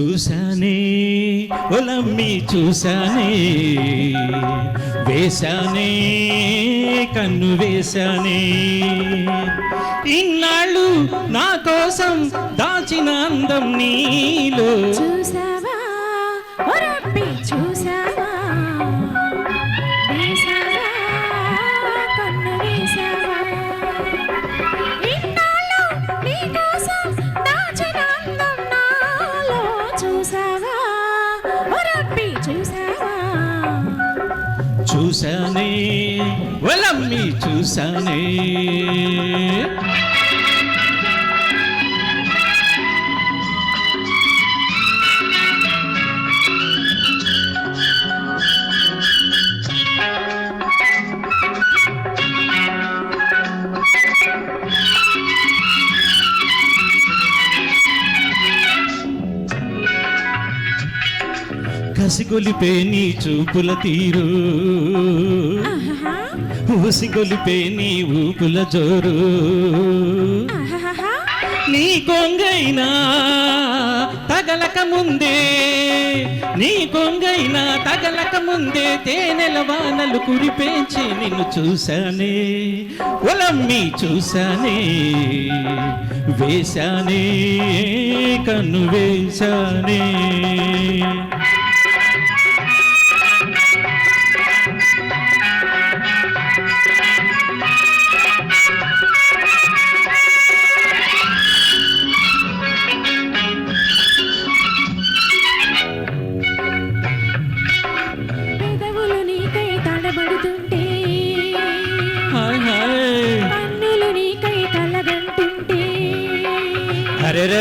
చూశానే ఒలమ్మి చూశానే వేశానే కన్ను వేశానే. ఇన్నాళ్ళు నా కోసం దాచిన అందం నీలో. చూసావా చూసా చూసానే ఒలమ్మి చూసానే కసిగొలిపే నీ చూపుల తీరు. ఊసిగొలిపే నీ ఊపుల జోరు. నీ కొంగైనా తగలక ముందే నీ కొంగైనా తగలక ముందే తేనెల వానలు కురిపేంచి నిన్ను చూశానే ఒలమ్మి చూశానే వేశానే కన్ను వేశానే.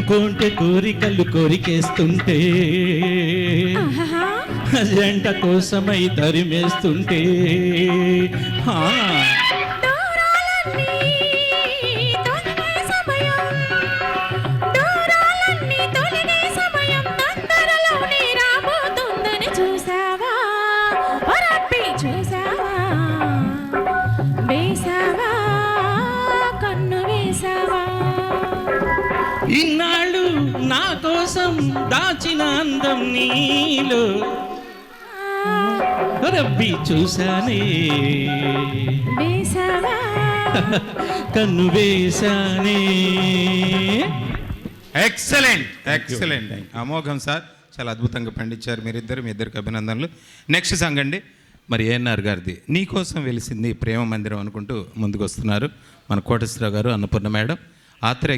కొంటె కోరికలు కోరికేస్తుంటే జంట కోసమై తరిమేస్తుంటే ఇన్నాళ్ళు నా కోసం దాచిన అందం నీలో. రబ్బి చూశానే. వేసావా కన్ను వేశానే. Excellent excellent. అమోఘం సార్ చాలా అద్భుతంగా పండించారు మీరిద్దరు మీ ఇద్దరికి అభినందనలు. నెక్స్ట్ సాంగ్ అండి. మరి ఏఎన్ఆర్ గారిది నీకోసం వెలిసింది ప్రేమ మందిరం అనుకుంటూ ముందుకు వస్తున్నారు మన కోటేశ్వరరావు గారు అన్నపూర్ణ మేడం. ఆత్రేయ